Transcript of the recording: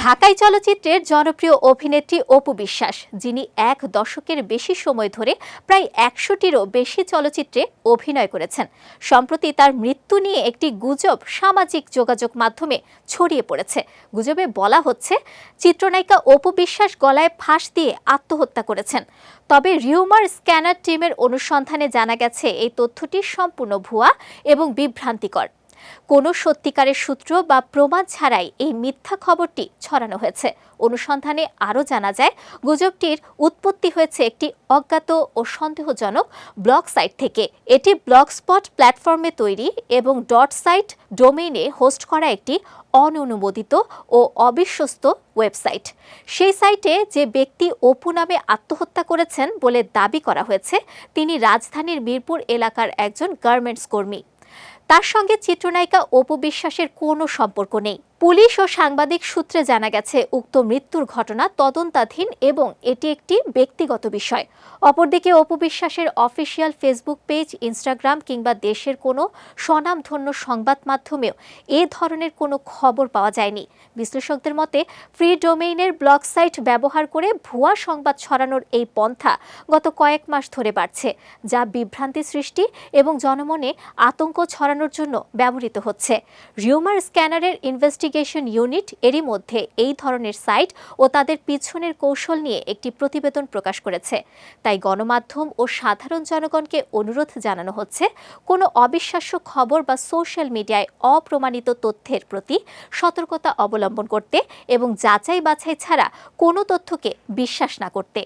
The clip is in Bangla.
ঢাকাই চলচ্চিত্রের জনপ্রিয় অভিনেত্রী অপু বিশ্বাস, যিনি এক দশকের বেশি সময় ধরে প্রায় একশোটিরও বেশি চলচ্চিত্রে অভিনয় করেছেন। সম্প্রতি তার মৃত্যু নিয়ে একটি গুজব সামাজিক যোগাযোগ মাধ্যমে ছড়িয়ে পড়েছে। গুজবে বলা হচ্ছে, চিত্রনায়িকা অপু বিশ্বাস গলায় ফাঁস দিয়ে আত্মহত্যা করেছেন। তবে রিউমার স্ক্যানার টিমের অনুসন্ধানে জানা গেছে, এই তথ্যটি সম্পূর্ণ ভুয়া এবং বিভ্রান্তিকর। কোনো সত্যিকারের সূত্র বা প্রমাণ ছাড়াই এই মিথ্যা খবরটি ছড়ানো হয়েছে। অনুসন্ধানে আরও জানা যায়, গুজবটির উৎপত্তি হয়েছে একটি অজ্ঞাত ও সন্দেহজনক ব্লগ সাইট থেকে। এটি ব্লগ স্পট প্ল্যাটফর্মে তৈরি এবং ডট সাইট ডোমেইনে হোস্ট করা একটি অননুমোদিত ও অবিশ্বস্ত ওয়েবসাইট। সেই সাইটে যে ব্যক্তি অপু নামে আত্মহত্যা করেছেন বলে দাবি করা হয়েছে, তিনি রাজধানীর মিরপুর এলাকার একজন গার্মেন্টস কর্মী। তার সঙ্গে চিত্রনায়িকা অপু বিশ্বাসের কোনো সম্পর্ক নেই। পুলিশ ও সাংবাদিক সূত্রে জানা গেছে, উক্ত মৃত্যুর ঘটনা তদন্তাধীন এবং এটি একটি ব্যক্তিগত বিষয়। অপরদিকে অপু বিশ্বাসের অফিসিয়াল ফেসবুক পেজ, ইনস্টাগ্রাম কিংবা দেশের কোনো স্বনামধন্য সংবাদ মাধ্যমেও এ ধরনের কোনো খবর পাওয়া যায়নি। বিশ্লেষকদের মতে, ফ্রি ডোমেইনের ব্লগ সাইট ব্যবহার করে ভুয়া সংবাদ ছড়ানোর এই পন্থা গত কয়েক মাস ধরে বাড়ছে, যা বিভ্রান্তি সৃষ্টি এবং জনমনে আতঙ্ক ছড়ানোর জন্য ব্যবহৃত হচ্ছে। রিউমার স্ক্যানারের ইনভেস্টিগেশন ইউনিট এরই মধ্যে এই ধরনের সাইট ও তাদের পিছনের কৌশল নিয়ে একটি প্রতিবেদন প্রকাশ করেছে। তাই গণমাধ্যম ও সাধারণ জনগণকে অনুরোধ জানানো হচ্ছে, কোনো অবিশ্বাস্য খবর বা সোশ্যাল মিডিয়ায় অপ্রমাণিত তথ্যের প্রতি সতর্কতা অবলম্বন করতে এবং যাচাই বাছাই ছাড়া কোনো তথ্যকে বিশ্বাস না করতে।